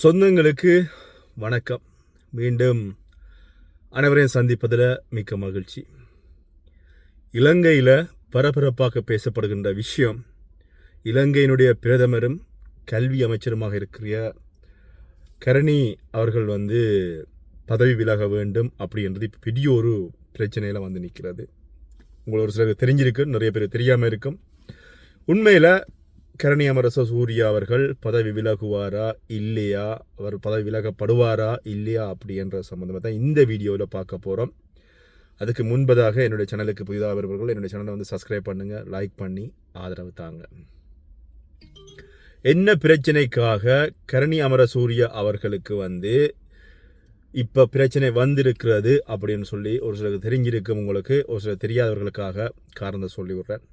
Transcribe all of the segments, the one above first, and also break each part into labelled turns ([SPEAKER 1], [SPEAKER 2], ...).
[SPEAKER 1] சொந்தங்களுக்கு வணக்கம். மீண்டும் அனைவரையும் சந்திப்பதில் மிக்க மகிழ்ச்சி. இலங்கையில் பரபரப்பாக பேசப்படுகின்ற விஷயம் இலங்கையினுடைய பிரதமரும் கல்வி அமைச்சருமாக இருக்கிற கரணி அவர்கள் வந்து பதவி விலக வேண்டும் அப்படின்றது இப்போ பெரிய ஒரு பிரச்சனையில் வந்து நிற்கிறது உங்களை ஒரு சிலருக்கு தெரிஞ்சிருக்கு நிறைய பேர் தெரியாமல் இருக்கும். உண்மையில் கரணி அமரச சூர்யா அவர்கள் பதவி விலகுவாரா இல்லையா? அவர் பதவி விலகப்படுவாரா இல்லையா அப்படின்ற சம்மந்தமாக தான் இந்த வீடியோவில் பார்க்க போகிறோம் அதுக்கு முன்பதாக என்னுடைய சேனலுக்கு புதிதாக வருபவர்கள் என்னுடைய சேனலை வந்து சப்ஸ்கிரைப் பண்ணுங்கள் லைக் பண்ணி ஆதரவு தாங்க. என்ன பிரச்சனைக்காக கரணி அமரசூரிய அவர்களுக்கு வந்து இப்போ பிரச்சனை வந்திருக்கிறது அப்படின்னு சொல்லி ஒரு சிலருக்கு தெரிஞ்சிருக்கும் உங்களுக்கு ஒரு சிலர் தெரியாதவர்களுக்காக காரணத்தை சொல்லி விடுறேன்.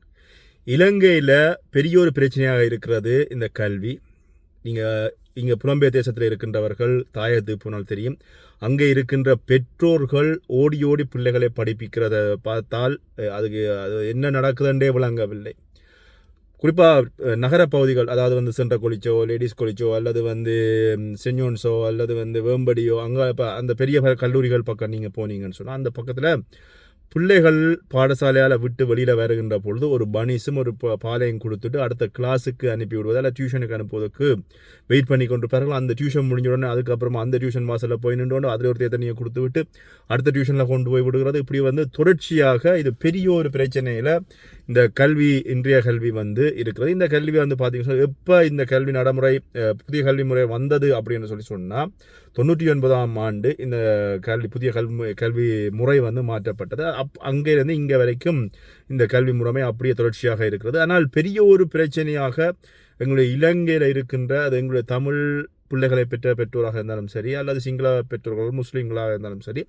[SPEAKER 1] இலங்கையில் பெரிய ஒரு பிரச்சனையாக இருக்கிறது இந்த கல்வி. நீங்கள் இங்கே புலம்பெயர் தேசத்தில் இருக்கின்றவர்கள் தாயத்து போனால் தெரியும். அங்கே இருக்கின்ற பெற்றோர்கள் ஓடி ஓடி பிள்ளைகளை படிப்பிக்கிறத பார்த்தால் அதுக்கு அது என்ன நடக்குதுன்றே விளங்கவில்லை. குறிப்பாக நகர பகுதிகள் அதாவது வந்து சென்ற கொலிச்சோ லேடிஸ் கொலிச்சோ அல்லது வந்து செஞ்சோன்ஸோ அல்லது வந்து வேம்படியோ அங்கே இப்போ அந்த பெரிய கல்லூரிகள் பக்கம் நீங்கள் போனீங்கன்னு சொன்னால் அந்த பக்கத்தில் பிள்ளைகள் பாடசாலையால் விட்டு வெளியில் வருகின்ற பொழுது ஒரு பனிஸும் ஒரு பாலையும் கொடுத்துட்டு அடுத்த கிளாஸுக்கு அனுப்பி விடுவது அல்ல டியூஷனுக்கு அனுப்புவதற்கு வெயிட் பண்ணி கொண்டிருப்பார்கள் அந்த டியூஷன் முடிஞ்ச உடனே அதுக்கப்புறமா அந்த டியூஷன் வாசலில் போய் நின்று அதில் ஒரு தனியை கொடுத்து விட்டு அடுத்த டியூஷனில் கொண்டு போய் விடுகிறது. இப்படி வந்து தொடர்ச்சியாக இது பெரிய ஒரு பிரச்சனையில் இந்த கல்வி இன்றைய கல்வி வந்து இருக்கிறது. இந்த கல்வி வந்து பார்த்தீங்கன்னா எப்போ இந்த கல்வி நடைமுறை புதிய கல்வி முறை வந்தது அப்படின்னு சொல்லி சொன்னால் தொண்ணூற்றி ஒன்பதாம் ஆண்டு இந்த கல்வி புதிய கல்வி கல்வி முறை வந்து மாற்றப்பட்டது. அப் அங்கேருந்து இங்கே வரைக்கும் இந்த கல்வி முறைமை அப்படியே தொடர்ச்சியாக இருக்கிறது. ஆனால் பெரிய ஒரு பிரச்சனையாக எங்களுடைய இலங்கையில் இருக்கின்ற அது எங்களுடைய தமிழ் பிள்ளைகளை பெற்ற பெற்றோராக இருந்தாலும் சரி அல்லது சிங்கள பெற்றோர்கள் முஸ்லீம்களாக இருந்தாலும் சரி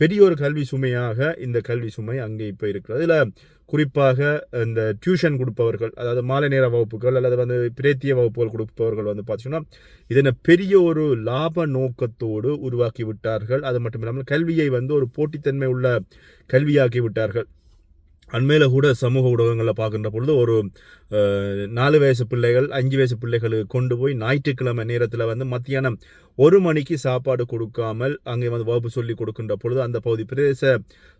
[SPEAKER 1] பெரிய ஒரு கல்வி சுமையாக இந்த கல்வி சுமை அங்கே இப்போ இருக்கிறது. இதில் குறிப்பாக இந்த டியூஷன் கொடுப்பவர்கள் அதாவது மாலை நேர வகுப்புகள் அல்லது வந்து பிரேத்திய வகுப்புகள் கொடுப்பவர்கள் வந்து பார்த்தீங்கன்னா இதனை பெரிய ஒரு லாப நோக்கத்தோடு உருவாக்கி விட்டார்கள். அது மட்டும் இல்லாமல் கல்வியை வந்து ஒரு போட்டித்தன்மை உள்ள கல்வியாக்கி விட்டார்கள். அண்மையில் கூட சமூக ஊடகங்களில் பார்க்கின்ற பொழுது ஒரு நாலு வயசு பிள்ளைகள் அஞ்சு வயசு பிள்ளைகளுக்கு கொண்டு போய் ஞாயிற்றுக்கிழமை நேரத்தில் வந்து மத்தியானம் ஒரு மணிக்கு சாப்பாடு கொடுக்காமல் அங்கே வந்து வகுப்பு சொல்லி கொடுக்கின்ற பொழுது அந்த பகுதி பிரதேச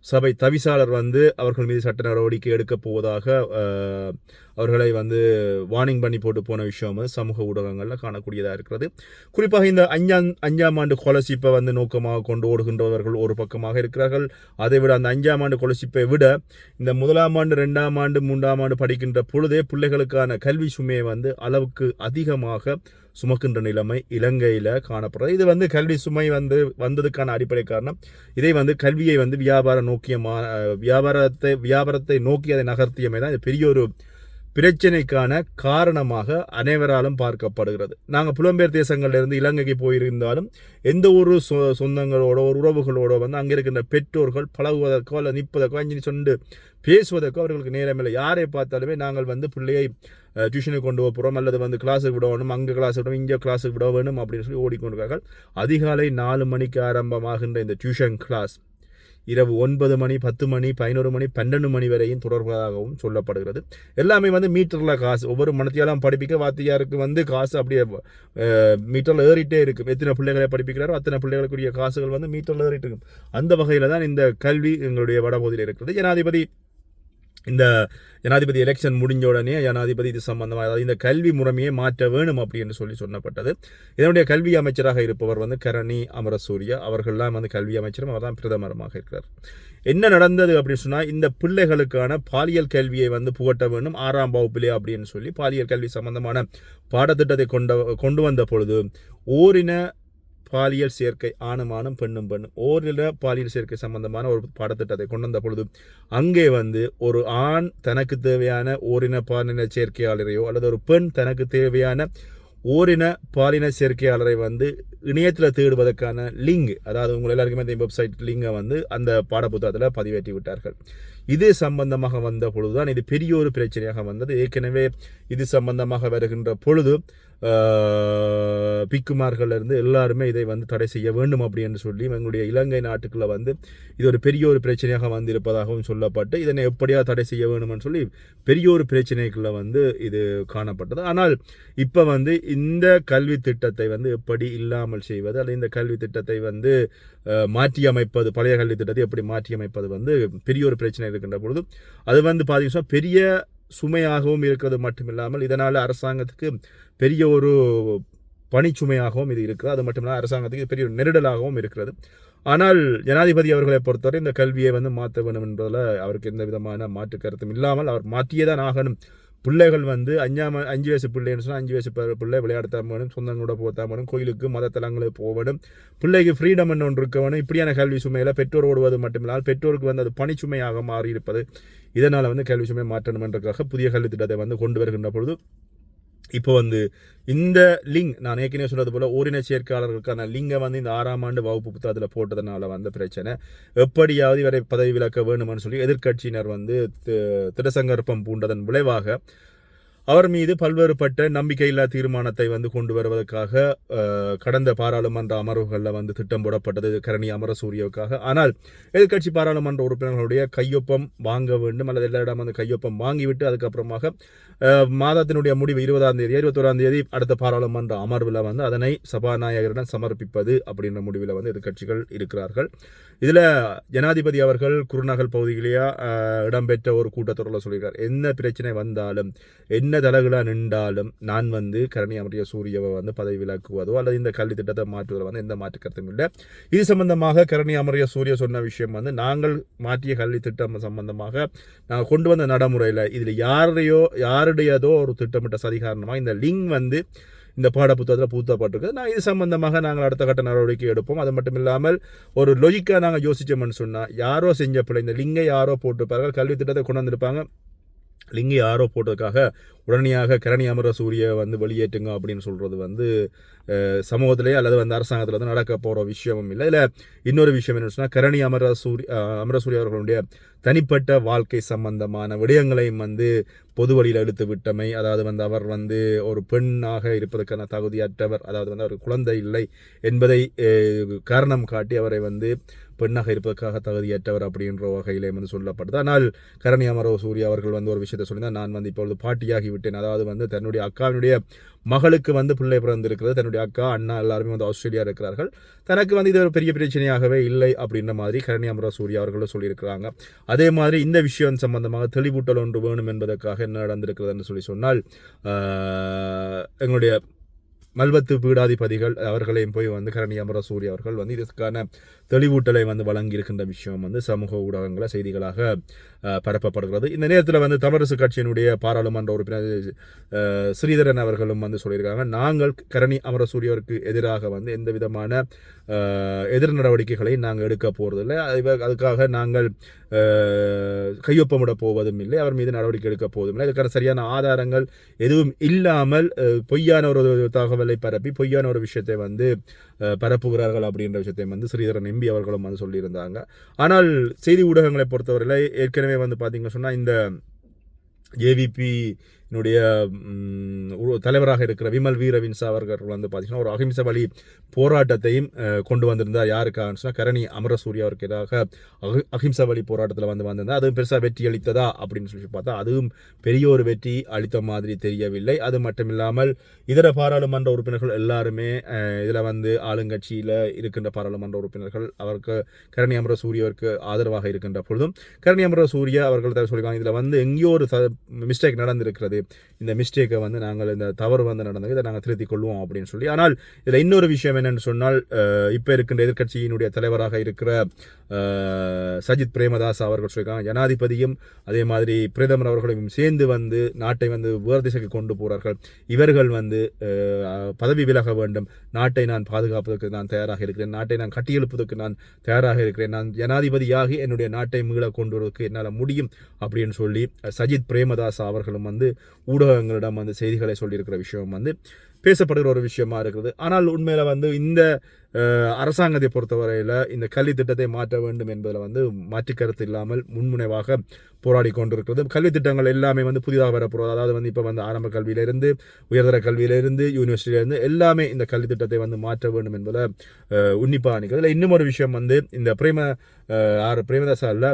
[SPEAKER 1] சபை தவிசாளர் வந்து அவர்கள் மீது சட்ட நடவடிக்கை எடுக்கப் போவதாக அவர்களை வந்து வார்னிங் பண்ணி போட்டு போன விஷயம் வந்து சமூக ஊடகங்களில் காணக்கூடியதாக இருக்கிறது. குறிப்பாக இந்த அஞ்சாம் அஞ்சாம் ஆண்டு கொலசிப்பை வந்து நோக்கமாக கொண்டு ஓடுகின்றவர்கள் ஒரு பக்கமாக இருக்கிறார்கள். அதை விட அந்த அஞ்சாம் ஆண்டு கொலசிப்பை விட இந்த முதலாம் ஆண்டு ரெண்டாம் ஆண்டு மூன்றாம் ஆண்டு படிக்கின்ற பொழுதே பிள்ளைகளுக்கான கல்வி சுமையை வந்து அளவுக்கு அதிகமாக சுமக்கின்ற நிலைமை இலங்கையில் காணப்படுறது. இது வந்து கல்வி சுமை வந்து வந்ததுக்கான அடிப்படை காரணம். இதை வந்து கல்வியை வந்து வியாபார நோக்கிய மா வியாபாரத்தை வியாபாரத்தை நோக்கி அதை நகர்த்தியமே தான் இது பெரிய ஒரு பிரச்சனைக்கான காரணமாக அனைவராலும் பார்க்கப்படுகிறது. நாங்கள் புலம்பெயர் தேசங்களிலிருந்து இலங்கைக்கு போயிருந்தாலும் எந்த ஒரு சொ சொந்தங்களோட ஒரு உறவுகளோட வந்து அங்கே இருக்கின்ற பெற்றோர்கள் பழகுவதற்கோ அல்லது நிற்பதற்கோ அஞ்சு சொண்டு பேசுவதற்கோ அவர்களுக்கு நேரமில்லை. யாரை பார்த்தாலுமே நாங்கள் வந்து பிள்ளையை டியூஷனுக்கு கொண்டு போகிறோம் அல்லது வந்து கிளாஸுக்கு விட வேணும் அங்கே கிளாஸ் விடணும் இங்கே கிளாஸுக்கு விட வேணும் அப்படின்னு சொல்லி ஓடிக்கொண்டிருக்கார்கள் அதிகாலை நாலு மணிக்கு ஆரம்பமாகின்ற இந்த டியூஷன் கிளாஸ் இரவு ஒன்பது மணி பத்து மணி பதினோரு மணி பன்னெண்டு மணி வரையும் தொடர்வதாகவும் சொல்லப்படுகிறது. எல்லாமே வந்து மீட்டரில் காசு ஒவ்வொரு மனத்தையெல்லாம் படிப்பிக்க வாத்தியாருக்கு வந்து காசு அப்படியே மீட்டரில் ஏறிட்டே இருக்கும். எத்தனை பிள்ளைகளை படிப்பிக்கிறாரோ அத்தனை பிள்ளைகளுக்குரிய காசுகள் வந்து மீட்டரில் ஏறிட்டு இருக்கும். அந்த வகையில் தான் இந்த கல்வி எங்களுடைய வடபகுதியில் இருக்கிறது. ஜனாதிபதி இந்த ஜனாதிபதி எலெக்ஷன் முடிஞ்ச உடனே ஜனாதிபதி இது சம்பந்தமாக அதாவது இந்த கல்வி முறைமையை மாற்ற வேணும் அப்படின்னு சொல்லி சொன்னப்பட்டது. இதனுடைய கல்வி அமைச்சராக இருப்பவர் வந்து கரணி அமரசூரியா. அவர்கள்லாம் வந்து கல்வி அமைச்சரும் அவர் தான் பிரதமருமாக இருக்கிறார். என்ன நடந்தது அப்படின்னு சொன்னால் இந்த பிள்ளைகளுக்கான பாலியல் கல்வியை வந்து புகட்ட வேண்டும் ஆறாம் வகுப்பிலே அப்படின்னு சொல்லி பாலியல் கல்வி சம்பந்தமான பாடத்திட்டத்தை கொண்ட கொண்டு வந்த பொழுது ஓரின பாலியல் சேர்க்கை ஆணும் ஆணும் பெண்ணும் பெண்ணும். ஓரில பாலியல் சேர்க்கை சம்பந்தமான ஒரு பாடத்திட்டத்தை கொண்டு வந்த பொழுது அங்கே வந்து ஒரு ஆண் தனக்கு தேவையான ஓரின பாலின சேர்க்கையாளரையோ அல்லது ஒரு பெண் தனக்கு தேவையான ஓரின பாலின சேர்க்கையாளரை வந்து இணையத்தில் தேடுவதற்கான லிங்க் அதாவது உங்கள் எல்லாருக்குமே இந்த வெப்சைட் லிங்கை வந்து அந்த பாடப்புத்தகத்தில் பதிவேற்றி விட்டார்கள். இது சம்பந்தமாக வந்த பொழுதுதான் இது பெரிய ஒரு பிரச்சனையாக வந்தது. ஏற்கனவே இது சம்பந்தமாக வருகின்ற பொழுது பிக்குமார்கள்லேருந்து எல்லாருமே இதை வந்து தடை செய்ய வேண்டும் அப்படின்னு சொல்லி எங்களுடைய இலங்கை நாட்டுக்குள்ள வந்து இது ஒரு பெரிய ஒரு பிரச்சனையாக வந்திருப்பதாகவும் சொல்லப்பட்டு இதனை எப்படியா தடை செய்ய வேண்டும்னு சொல்லி பெரிய ஒரு பிரச்சனைக்குள்ள வந்து இது காணப்பட்டது. ஆனால் இப்போ வந்து இந்த கல்வி திட்டத்தை வந்து எப்படி இல்லாமல் செய்வது அல்லது இந்த கல்வி திட்டத்தை வந்து மாற்றி அமைப்பது பழைய கல்வி திட்டத்தை எப்படி மாற்றி அமைப்பது வந்து பெரிய ஒரு பிரச்சனை இருக்கின்ற பொழுது அது வந்து பார்த்தீங்கன்னா பெரிய சுமையாகவும் இருக்கிறது மட்டுமில்லாமல் இதனால் அரசாங்கத்துக்கு பெரிய ஒரு பணிச்சுமையாகவும் இது இருக்குது. அது மட்டுமில்லாமல் அரசாங்கத்துக்கு பெரிய ஒரு நெருடலாகவும் இருக்கிறது. ஆனால் ஜனாதிபதி அவர்களை பொறுத்தவரை இந்த கல்வியை வந்து மாற்ற வேண்டும் என்பதில் அவருக்கு எந்த விதமான மாற்று கருத்தும் இல்லாமல் அவர் மாற்றியே தான் ஆகணும். பிள்ளைகள் வந்து அஞ்சாம் அஞ்சு வயசு பிள்ளைன்னு சொன்னால் அஞ்சு வயசு பிள்ளை விளையாடத்தான் வேணும் சொந்தங்களோட போகத்தான் வேணும் கோயிலுக்கு மதத்தலங்களுக்கு போக வேணும். பிள்ளைக்கு ஃப்ரீடம் என்ன ஒன்று இருக்க வேணும். இப்படியான கல்வி சுமையில் பெற்றோர் ஓடுவது மட்டுமில்லாமல் பெற்றோருக்கு வந்து அது பணிச்சுமையாக மாறி இருப்பது இதனால் வந்து கல்வி சுமை மாற்றணுமென்றக்காக புதிய கல்வி திட்டத்தை வந்து கொண்டு வருகின்ற பொழுது இப்போ வந்து இந்த லிங்க் நான் ஏற்கனவே சொன்னது போல ஓரின சேர்க்கையாளர்களுக்கான லிங்கை வந்து இந்த ஆறாம் ஆண்டு வகுப்பு புத்தகத்தில் போட்டதுனால வந்த பிரச்சனை. எப்படியாவது இவரை பதவி விலக்க வேண்டும்னு சொல்லி எதிர்க்கட்சியினர் வந்து தி- திடசங்கற்பம் பூண்டதன் விளைவாக அவர் மீது பல்வேறுபட்ட நம்பிக்கையில்லா தீர்மானத்தை வந்து கொண்டு வருவதற்காக கடந்த பாராளுமன்ற அமர்வுகளில் வந்து திட்டம் போடப்பட்டது. கரணி அமரசூரியவுக்காக. ஆனால் எதிர்க்கட்சி பாராளுமன்ற உறுப்பினர்களுடைய கையொப்பம் வாங்க வேண்டும். அல்லது எல்லாரிடம் வந்து கையொப்பம் வாங்கிவிட்டு அதுக்கப்புறமாக மாதத்தினுடைய முடிவு இருபதாம் தேதி இருபத்தோராம் தேதி அடுத்த பாராளுமன்ற அமர்வில் வந்து அதனை சபாநாயகரிடம் சமர்ப்பிப்பது அப்படின்ற முடிவில் வந்து எதிர்க்கட்சிகள் இருக்கிறார்கள். இதில் ஜனாதிபதி அவர்கள் குருநகல் பகுதியிலேயே இடம்பெற்ற ஒரு கூட்டத்தொடரில் சொல்கிறார் என்ன பிரச்சனை வந்தாலும் என்ன தலகுலா நின்றாலும் நான் வந்து கரணி அமரிய சூரியவை வந்து பதவி விலக்குவதோ அல்லது இந்த கல்வி திட்டத்தை மாற்றுவதில் வந்து எந்த மாற்று கருத்தும் இல்லை. இது சம்பந்தமாக கரணி அமரிய சூரிய சொன்ன விஷயம் வந்து நாங்கள் மாற்றிய கல்வி திட்டம் சம்பந்தமாக நாங்கள் கொண்டு வந்த நடைமுறையில் இதில் யாரையோ யாருடையதோ ஒரு திட்டமிட்ட சதி காரணமாக இந்த லிங்க் வந்து இந்த பாடப்புத்தகத்தில் பூத்தப்பட்டிருக்கு. நான் இது சம்பந்தமாக நாங்கள் அடுத்த கட்ட நடவடிக்கை எடுப்போம். அது மட்டும் இல்லாமல் ஒரு லொஜிக்காக நாங்கள் யோசித்தோம்னு சொன்னால் யாரோ செஞ்ச பிள்ளை இந்த லிங்கை யாரோ போட்டிருப்பார்கள் கல்வி திட்டத்தை கொண்டு வந்திருப்பாங்க. லிங்கி ஆரோ போட்டதுக்காக உடனடியாக கரணி அமர சூரிய வந்து வெளியேற்றுங்க அப்படின்னு சொல்கிறது வந்து சமூகத்திலேயே அல்லது வந்து அரசாங்கத்தில் வந்து நடக்க போகிற விஷயமும் இல்லை. இல்லை இன்னொரு விஷயம் என்ன சொன்னால் கரணி அமர சூரிய அமரசூரிய அவர்களுடைய தனிப்பட்ட வாழ்க்கை சம்பந்தமான விடயங்களையும் வந்து பொது வழியில் எடுத்து விட்டமை அதாவது வந்து அவர் வந்து ஒரு பெண்ணாக இருப்பதற்கான தகுதியற்றவர் அதாவது வந்து அவர் குழந்தை இல்லை என்பதை காரணம் காட்டி அவரை வந்து பெண்ணாக இருப்பதற்காக தகுதியற்றவர் அப்படின்ற வகையிலே வந்து சொல்லப்படுது. ஆனால் கரணி அமரோ சூர்யா அவர்கள் வந்து ஒரு விஷயத்தை சொல்லியிருந்தால் நான் வந்து இப்பொழுது பாட்டியாகி விட்டேன். அதாவது வந்து தன்னுடைய அக்காவினுடைய மகளுக்கு வந்து பிள்ளை பிறந்திருக்கிறது. தன்னுடைய அக்கா அண்ணா எல்லாருமே வந்து ஆஸ்திரேலியா இருக்கிறார்கள். தனக்கு வந்து இது ஒரு பெரிய பிரச்சனையாகவே இல்லை அப்படின்ற மாதிரி கரணி அமரா சூர்யா அவர்களும் சொல்லியிருக்கிறாங்க. அதே மாதிரி இந்த விஷயம் சம்பந்தமாக தெளிவூட்டல் ஒன்று வேணும் என்பதற்காக என்ன நடந்திருக்கிறதுன்னு சொல்லி சொன்னால் எங்களுடைய மல்வத்து பீடாதிபதிகள் அவர்களையும் போய் வந்து கரணி அமரசூரி அவர்கள் வந்து இதற்கான தெளிவூட்டலை வந்து வழங்கியிருக்கின்ற விஷயம் வந்து சமூக ஊடகங்களை செய்திகளாக பரப்பப்படுகிறது. இந்த நேரத்தில் வந்து தமிழரசு கட்சியினுடைய பாராளுமன்ற உறுப்பினர் ஸ்ரீதரன் அவர்களும் வந்து சொல்லியிருக்காங்க நாங்கள் கரணி அமரசூரியருக்கு எதிராக வந்து எந்த விதமான எதிர் நடவடிக்கைகளை நாங்கள் எடுக்க போகிறதில்லை அதுக்காக நாங்கள் கையொப்பமிட போவதும் இல்லை. அவர் மீது நடவடிக்கை எடுக்க போவதும் இல்லை. அதுக்கான சரியான ஆதாரங்கள் எதுவும் இல்லாமல் பொய்யான ஒரு தகவல் பரப்பி பொய்யான ஒரு விஷயத்தை வந்து பரப்புகிறார்கள் அப்படின்ற விஷயத்தை வந்து ஸ்ரீதரன் எம்பி அவர்களும் வந்து சொல்லியிருந்தாங்க. ஆனால் செய்தி ஊடகங்களை பொறுத்தவரையில் ஏற்கனவே வந்து பார்த்தீங்கன்னா சொன்னால் இந்த ஏவிபி என்னுடைய ஒரு தலைவராக இருக்கிற விமல் வீரவின்சா அவர்கள் வந்து பார்த்திங்கன்னா ஒரு அகிம்ச வழி போராட்டத்தையும் கொண்டு வந்திருந்தார். யாருக்காகன்னு சொன்னால் கரணி அமரசூர்யா அவருக்கு எதிராக அகி வழி போராட்டத்தில் வந்து வந்திருந்தார். அதுவும் பெருசாக வெற்றி அளித்ததா அப்படின்னு சொல்லி பார்த்தா அதுவும் பெரிய ஒரு வெற்றி அளித்த மாதிரி தெரியவில்லை. அது மட்டும் இல்லாமல் இதர பாராளுமன்ற உறுப்பினர்கள் எல்லாருமே இதில் வந்து ஆளுங்கட்சியில் இருக்கின்ற பாராளுமன்ற உறுப்பினர்கள் அவருக்கு கரணி அமரசூரியவருக்கு ஆதரவாக இருக்கின்ற பொழுதும் கரணி அமர சூர்யா அவர்கள் சொல்லியிருக்காங்க இதில் வந்து எங்கேயோ ஒரு மிஸ்டேக் நடந்திருக்கிறது. இந்த மிஸ்டேக்கை வந்து நாங்கள் இந்த தவறு வந்து நடந்தது இதை நாங்கள் திருத்திக் கொள்வோம் அப்படின்னு சொல்லி. ஆனால் இதில் இன்னொரு விஷயம் என்னன்னு சொன்னால் இப்போ இருக்கின்ற எதிர்க்கட்சியினுடைய தலைவராக இருக்கிற சஜித் பிரேமதாஸ் அவர்கள் சொல்லியிருக்காங்க ஜனாதிபதியும் அதே மாதிரி பிரதமர் அவர்களையும் சேர்ந்து வந்து நாட்டை வந்து வேறு திசைக்கு கொண்டு போகிறார்கள் இவர்கள் வந்து பதவி விலக வேண்டும். நாட்டை நான் பாதுகாப்பதற்கு நான் தயாராக இருக்கிறேன். நாட்டை நான் கட்டியெழுப்பதற்கு நான் தயாராக இருக்கிறேன். நான் ஜனாதிபதியாகி என்னுடைய நாட்டை மீள கொண்டு வருவதற்கு என்னால் முடியும். அப்படின்னு சொல்லி சஜித் பிரேமதாஸ் அவர்களும் வந்து ஊடகங்களிடம் வந்து செய்திகளை சொல்லியிருக்கிற விஷயம் வந்து பேசப்படுகிற ஒரு விஷயமா இருக்கிறது. ஆனால் உண்மையில் வந்து இந்த அரசாங்கத்தை பொறுத்தவரையில் இந்த கல்வி திட்டத்தை மாற்ற வேண்டும் என்பதில் வந்து மாற்று கருத்து இல்லாமல் முன்முனைவாக போராடி கொண்டிருக்கிறது. கல்வி திட்டங்கள் எல்லாமே வந்து புதிதாக வரப்போகிறது அதாவது வந்து இப்போ வந்து ஆரம்ப கல்வியிலிருந்து உயர்தர கல்வியிலிருந்து யூனிவர்சிட்டியிலிருந்து எல்லாமே இந்த கல்வி திட்டத்தை வந்து மாற்ற வேண்டும் என்பதில் உன்னிப்பாக நிற்கிறது. இல்லை இன்னும் ஒரு விஷயம் வந்து இந்த பிரேம ஆர் பிரேமதாசாவில்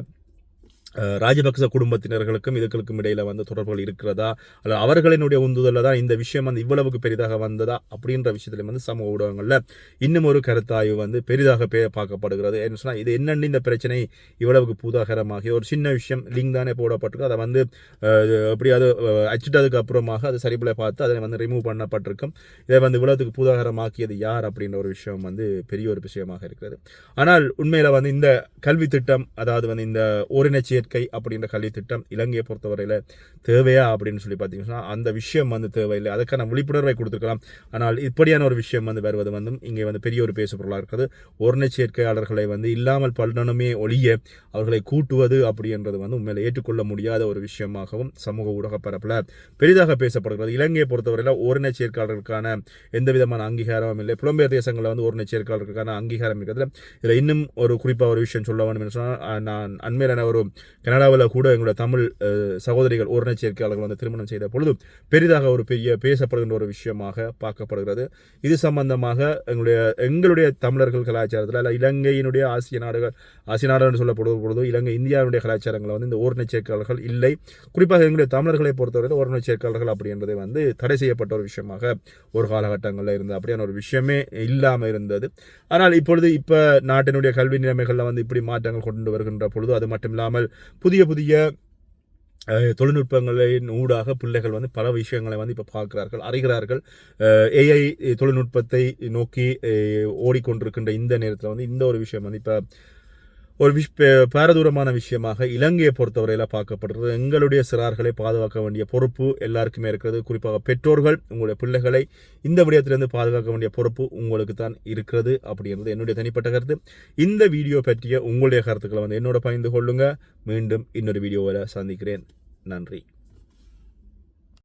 [SPEAKER 1] ராஜபக்ச குடும்பத்தினர்களுக்கும் இதுகளுக்கும் இடையில் வந்து தொடர்புகள் இருக்கிறதா? அல்லது அவர்களினுடைய உந்துதலில் தான் இந்த விஷயம் வந்து இவ்வளவுக்கு பெரிதாக வந்ததா? அப்படின்ற விஷயத்துல வந்து சமூக ஊடகங்களில் இன்னும் ஒரு கருத்தாய்வு வந்து பெரிதாக பே பார்க்கப்படுகிறது. என்ன சொன்னால் இது என்னென்னு இந்த பிரச்சனை? இவ்வளவுக்கு பூதாகரமாகி ஒரு சின்ன விஷயம் லிங்க் தானே போடப்பட்டிருக்கு. அதை வந்து அஹ், எப்படியாவது அச்சிட்டதுக்கு அப்புறமாக அது சரிபுல பார்த்து அதை வந்து ரிமூவ் பண்ணப்பட்டிருக்கும். இதை வந்து இவ்வளவுக்கு பூதாகரமாக்கியது யார்? அப்படின்ற ஒரு விஷயம் வந்து பெரிய ஒரு விஷயமாக இருக்கிறது. ஆனால் உண்மையில் வந்து இந்த கல்வி திட்டம் அதாவது வந்து இந்த ஓரின சேர்க்கை அப்படின்ற கல்வி திட்டம் இலங்கையை பொறுத்தவரையில் தேவையா அப்படின்னு சொல்லி பார்த்தீங்கன்னா அந்த விஷயம் வந்து தேவையில்லை. அதுக்கான விழிப்புணர்வை கொடுத்துருக்கலாம். ஆனால் இப்படியான ஒரு விஷயம் வந்து வருவது வந்து இங்கே வந்து பெரிய ஒரு பேசு பொருளாக இருக்கிறது. ஒருணை சேர்க்கையாளர்களை வந்து இல்லாமல் பண்ணணுமே ஒழிய அவர்களை கூட்டுவது அப்படின்றது வந்து உண்மையில் ஏற்றுக்கொள்ள முடியாத ஒரு விஷயமாகவும் சமூக ஊடக பரப்பில் பெரிதாக பேசப்படுகிறது. இலங்கையை பொறுத்தவரையில் ஓரின சேர்க்கையாளர்களுக்கான எந்த விதமான அங்கீகாரமும் இல்லை. புலம்பெயர் தேசங்களில் வந்து ஒருணை சேர்க்கையாளர்களுக்கான அங்கீகாரம் இருக்கிறதுல இதில் இன்னும் ஒரு குறிப்பாக ஒரு விஷயம் சொல்ல வேண்டும் என்று சொன்னால் நான் அண்மையிலான ஒரு கனடாவில் கூட எங்களோட தமிழ் சகோதரிகள் ஓரின சேர்க்கையாளர்கள் வந்து திருமணம் செய்த பொழுது பெரிதாக ஒரு பெரிய பேசப்படுகின்ற ஒரு விஷயமாக பார்க்கப்படுகிறது. இது சம்பந்தமாக எங்களுடைய எங்களுடைய தமிழர்கள் கலாச்சாரத்தில் அல்ல இலங்கையினுடைய ஆசிய நாடுகள் ஆசிய நாடுகள் சொல்லப்படுவது பொழுது இலங்கை இந்தியாவுடைய கலாச்சாரங்களில் வந்து இந்த ஓரின சேர்க்கையாளர்கள் இல்லை. குறிப்பாக எங்களுடைய தமிழர்களை பொறுத்தவரை ஓரின சேர்க்கையாளர்கள் அப்படின்றது வந்து தடை செய்யப்பட்ட ஒரு விஷயமாக ஒரு காலகட்டங்களில் இருந்தது. அப்படியான ஒரு விஷயமே இல்லாமல் இருந்தது. ஆனால் இப்பொழுது இப்போ நாட்டினுடைய கல்வி நிலைமைகளில் வந்து இப்படி மாற்றங்கள் கொண்டு வருகின்ற பொழுது அது மட்டும் இல்லாமல் புதிய புதிய தொழில்நுட்பங்களின் ஊடாக பிள்ளைகள் வந்து பல விஷயங்களை வந்து இப்போ பார்க்கிறார்கள் அறிகிறார்கள். ஏஐ தொழில்நுட்பத்தை நோக்கி ஓடிக்கொண்டிருக்கின்ற இந்த நேரத்தில் வந்து இந்த ஒரு விஷயம் வந்து இப்போ ஒரு விஷ் பே- பாரதூரமான விஷயமாக இலங்கையை பொறுத்தவரையில் பார்க்கப்படுறது எங்களுடைய சிறார்களை பாதுகாக்க வேண்டிய பொறுப்பு எல்லாருக்குமே இருக்கிறது. குறிப்பாக பெற்றோர்கள் உங்களுடைய பிள்ளைகளை இந்த விடயத்திலிருந்து பாதுகாக்க வேண்டிய பொறுப்பு உங்களுக்கு தான் இருக்கிறது அப்படின்றது என்னுடைய தனிப்பட்ட கருத்து. இந்த வீடியோ பற்றிய உங்களுடைய கருத்துக்களை வந்து என்னோட பகிர்ந்து கொள்ளுங்கள் மீண்டும் இன்னொரு வீடியோவில் சந்திக்கிறேன். நன்றி.